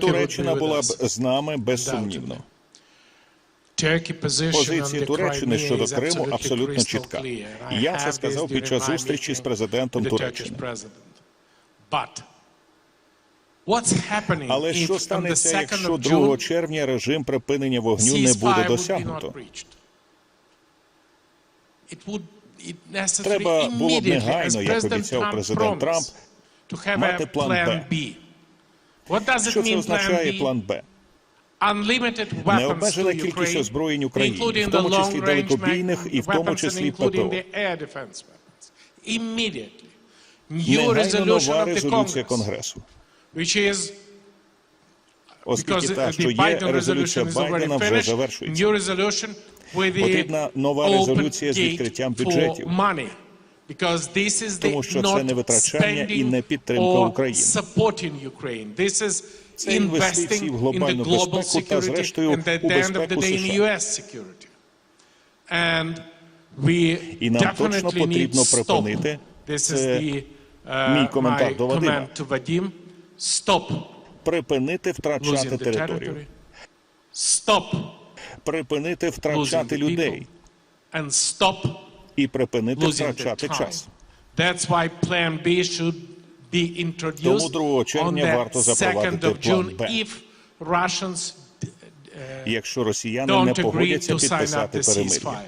Туреччина була б з нами безсумнівно. Позиція Туреччини щодо Криму абсолютно чітка. Я це сказав під час зустрічі з президентом Туреччини. Але що станеться, якщо 2 червня режим припинення вогню не буде досягнуто? Треба було б негайно, як обіцяв президент Трамп, мати план Б. Що це означає план Б? Необмежена кількість озброєнь України, в тому числі далекобійних і в тому числі ППО. Негайно нова резолюція Конгресу. Оскільки та, що є, резолюція Байдена вже завершується. Потрібна нова резолюція з відкриттям бюджетів. Тому що це не витрачання і не підтримка України. Це інвестиції в глобальну безпеку та, зрештою, у безпеку США. І нам точно потрібно припинити. Це мій коментар до Вадима. Припинити втрачати територію. Припинити втрачати людей. І припинити втрачати час. Тому 2 червня варто запровадити план Б. Якщо росіяни не погодяться підписати перемир'я.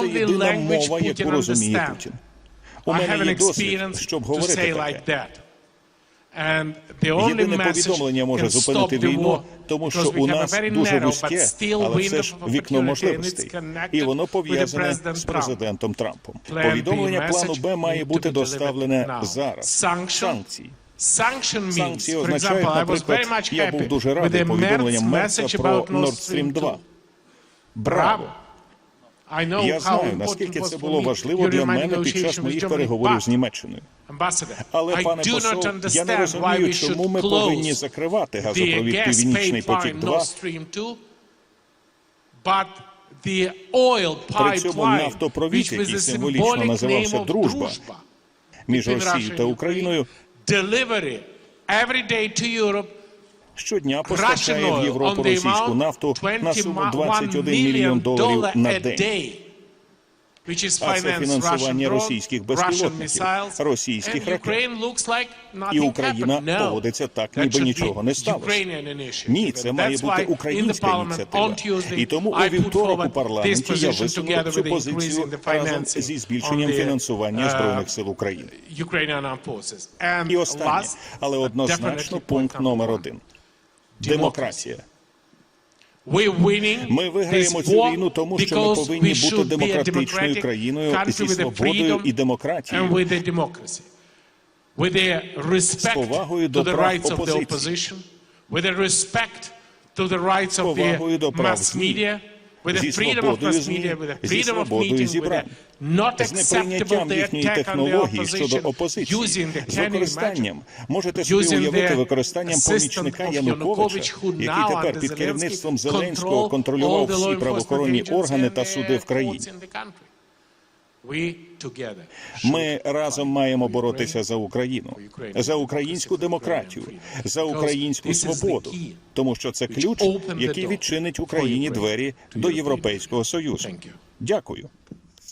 Це єдина мова, яку розуміє Путін. У мене є досвід, щоб говорити таке. Єдине повідомлення може зупинити війну, тому що у нас дуже вузьке, але все ж вікно можливостей, і воно пов'язане з президентом Трампом. Повідомлення плану Б має бути доставлене зараз. Санкції. Санкції означають, наприклад, я був дуже радий повідомленням Мерца про Nord Stream 2. Браво! Я знаю, наскільки це було важливо для мене під час моїх переговорів з Німеччиною. Але, пане посол, я не розумію, чому ми повинні закривати газопровід Північний потік 2 При цьому нафтопровід, який символічно називався «Дружба» між Росією та Україною, щодня постачає в Європу російську нафту на суму 21 мільйон доларів на день. А це фінансування російських безпілотників, російських ракет. І Україна поводиться так, ніби нічого не сталося. Ні, це має бути українська ініціатива. І тому у вівторок у парламенті я висунув цю позицію разом зі збільшенням фінансування збройних сил України. І останнє, але однозначно пункт номер один: демократія. Ми виграємо цю війну, тому що ми повинні бути демократичною країною зі свободою і демократією. з повагою до прав опозиції, повагою до прав ЗМІ, зі свободою ЗМІ, зі свободою зібрань, з неприйняттям їхньої технології щодо опозиції, з використанням, можете собі уявити використанням помічника Януковича, який тепер під керівництвом Зеленського контролював всі правоохоронні органи та суди в країні. Ми разом маємо боротися за Україну, за українську демократію, за українську свободу, тому що це ключ, який відчинить Україні двері до Європейського союзу. Дякую.